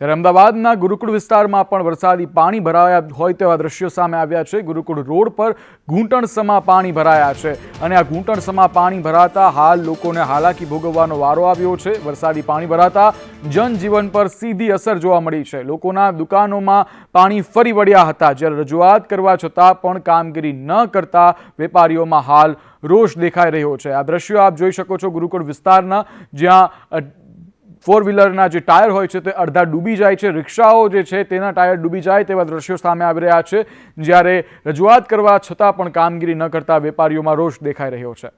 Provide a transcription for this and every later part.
ત્યારે અમદાવાદના ગુરુકુળ વિસ્તારમાં પણ વરસાદી પાણી ભરાયા હોય તેવા દ્રશ્યો સામે આવ્યા છે. ગુરુકુળ રોડ પર ઘૂંટણસમા પાણી ભરાયા છે અને આ ઘૂંટણસમા પાણી ભરાતા હાલ લોકોને હાલાકી ભોગવવાનો વારો આવ્યો છે. વરસાદી પાણી ભરાતા જનજીવન પર સીધી અસર જોવા મળી છે. લોકોના દુકાનોમાં પાણી ફરી વળ્યા હતા. જ્યારે રજૂઆત કરવા છતાં પણ કામગીરી ન કરતા વેપારીઓમાં હાલ રોષ દેખાઈ રહ્યો છે. આ દ્રશ્યો આપ જોઈ શકો છો. ગુરુકુળ વિસ્તારના જ્યાં ફોર વ્હીલરના જે ટાયર હોય છે તે અડધા ડૂબી જાય છે. રિક્ષાઓ જે છે તેના ટાયર ડૂબી જાય તેવા દ્રશ્યો સામે આવી રહ્યા છે. જ્યારે રજૂઆત કરવા છતાં પણ કામગીરી ન કરતા વેપારીઓમાં રોષ દેખાઈ રહ્યો છે.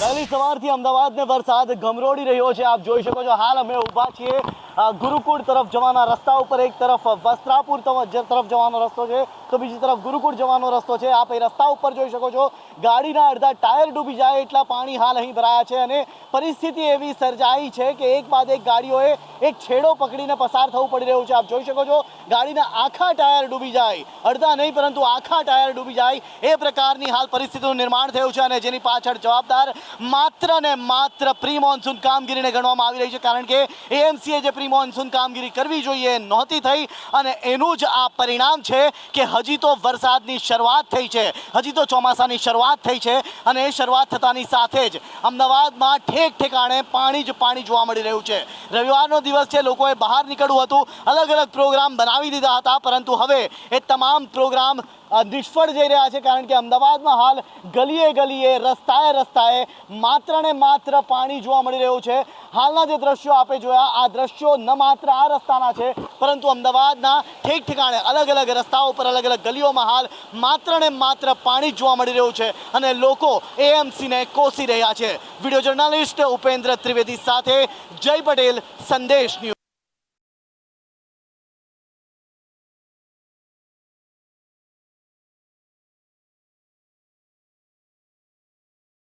વહેલી સવારથી અમદાવાદને વરસાદ ગમરોડી રહ્યો છે. આપ જોઈ શકો છો, હાલ અમે ઊભા છીએ ગુરુકુળ તરફ જવાના રસ્તા ઉપર એક તરફ વસ્ત્રાપુર તરફ જવાનો રસ્તો છે, તો બીજી તરફ ગુરુકુળ જવાનો રસ્તો છે. આપ રસ્તા ઉપર જોઈ શકો છો, ગાડીના અડધા ટાયર ડૂબી જાય એટલા પાણી હાલ અહીં ભરાયા છે અને પરિસ્થિતિ એવી સર્જાઈ છે કે એક બાદ એક ગાડીઓએ એક છેડો પકડીને પસાર થવું પડી રહ્યું છે. આપ જોઈ શકો છો, ગાડીના આખા ટાયર ડૂબી જાય. અડધા નહીં, પરંતુ આખા ટાયર ડૂબી જાય. એ પ્રકારની હાલ પરિસ્થિતિનું નિર્માણ થયું છે અને જેની પાછળ જવાબદાર માત્ર ને માત્ર પ્રી મોન્સૂન કામગીરીને ગણવામાં આવી રહી છે, કારણ કે એએમસીએ જે પ્રી મોન્સૂન કામગીરી કરવી જોઈએ, નહોતી થઈ અને એનું જ આ પરિણામ છે કે હજી તો વરસાદની શરૂઆત થઈ છે. હજી તો ચોમાસાની શરૂઆત થઈ છે અને એ શરૂઆત થતાની સાથે જ અમદાવાદમાં ઠેક ઠેકાણે પાણી જ પાણી જોવા મળી રહ્યું છે. રવિવારનો દિવસ છે, લોકોએ બહાર નીકળવું હતું. અલગ અલગ પ્રોગ્રામ બનાવી દીધા હતા, પરંતુ હવે એ તમામ પ્રોગ્રામ નિષ્ફળ જઈ રહ્યા છે કારણ કે અમદાવાદમાં હાલ ગલીએ ગલીએ, રસ્તાએ રસ્તાએ માત્ર ને માત્ર પાણી જોવા મળી રહ્યું છે. હાલના જે દ્રશ્યો આપે જોયા, આ દ્રશ્યો ન માત્ર આ રસ્તાના છે, પરંતુ અમદાવાદના ઠેક ઠેકાણે અલગ અલગ રસ્તાઓ પર અલગ અલગ ગલીઓમાં હાલ માત્ર ને માત્ર પાણી જોવા મળી રહ્યું છે અને લોકો એએમસીને કોસી રહ્યા છે. વીડિયો જર્નાલિસ્ટ ઉપેન્દ્ર ત્રિવેદી સાથે જય પટેલ, સંદેશ ન્યૂઝ.